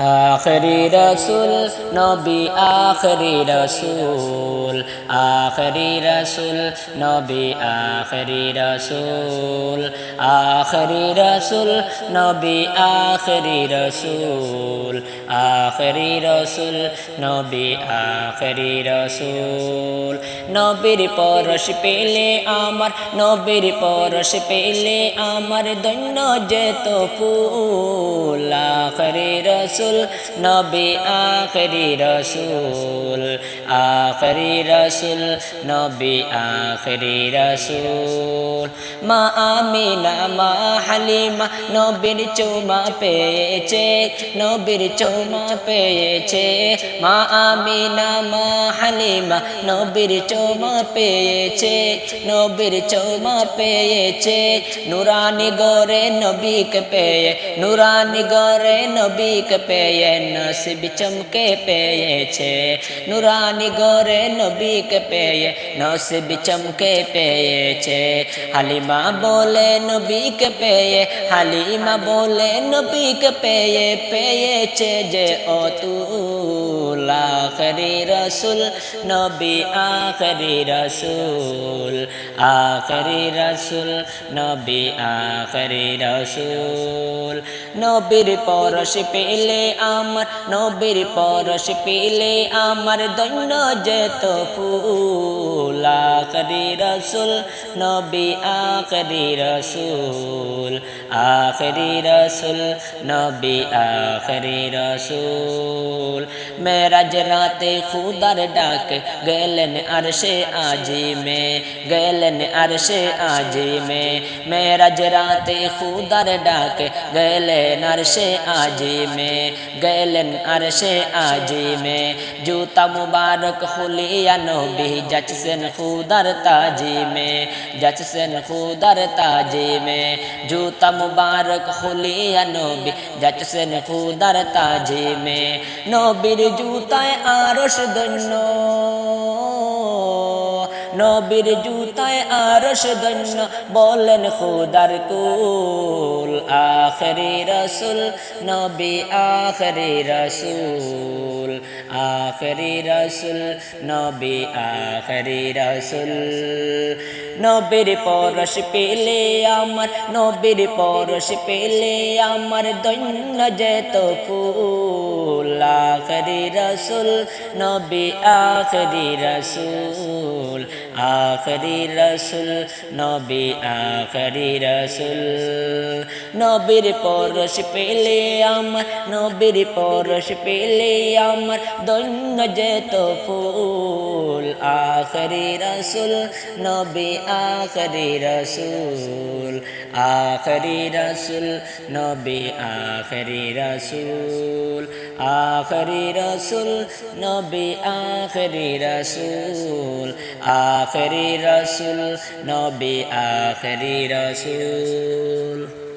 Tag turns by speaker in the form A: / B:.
A: আখরি রসুল, নবী আখরি রসুল। আখরি রসুল, নবী আখরি রসুল। আখরি রসুল, নবী আখরি রসুল। আখরি রসুল, নবী আখরি রসুল। নবীর পরশ পেলে আমার, নবীর পরশ পেলে আমার দৈন্য যেত ফুল। আখরি রসুল নবী আখরি রসুল আখরি রসুল, নবী আখরি রসুল। মা আমিনা, মা হালিমা, নবীর চৌমা পেয়েছে, নবীর চৌমা পেয়েছে। মা আমিনা, মা হালিমা, নবীর চৌমা পেয়েছে, নবীর চৌমা পেয়েছে। নুরানি গরে নবীকে পেয়ে, নুরানি গরে নবীকে পেয়ে নসিব চমকে পেয়েছে। নুরানি গরে নবীকে পেয়ে নসিব চমকে পেয়েছে। হালিমা বলে নবীকে পেয়ে, হালিমা বলে নবীকে পেয়ে, পেয়েছে যে অতুল আখরি রসুল, নবী আখরি রসুল আখরি রসুল, নবী আখরি রসুল। নবীর পরশ পেলে আমার নবীর পরশ পেলে আমার দৈন্য যেত ফুল। আখরি রসুল, নবী আখরি রসুল আখরি রসুল, নবী আখরি রসুল। মেরাজ রাতে খুদার ডাক, গেলেন আরশে আজি মে গেলেন আরশে আজি মে মেরাজ রাতে খুদার ডাক, গেলেন আরশে আজি মে গেলেন আরশে আজি মে জুতা মুবারক খুলিয়া নবী যাচ্ছেন খুদার তাজি মে যাচ্ছেন খুদার তাজি মে জুতা মুবারক খুলিয়া নবী যাচ্ছেন খুদার তাজি মে নবীর জুতায় আরশ দন্য নবীর জুতায় আরশ দন্য বলেন, খুদার কুল, আখরি রসুল, নবী আখরি রসুল আখরি রসুল, নবী আখরি রসুল। নবীর পরশ পেলে আমার, নবীর পরশ পেলে আমার দৈন্য যেত ফুল, আখরি রসুল, নবী আখরি রসুল আখরি রসুল, নবী আখরি রসুল। নবীর পরশ পেলে আমার, নবীর পরশ পেলে আমার, দৈন্য যেত ফুল। আখরি রসুল, নবী আখরি রসুল আখরি রসুল, নবী আখরি রসুল আখরি রসুল, নবী আখরি রসুল আখরি রসুল, নবী আখরি রসুল।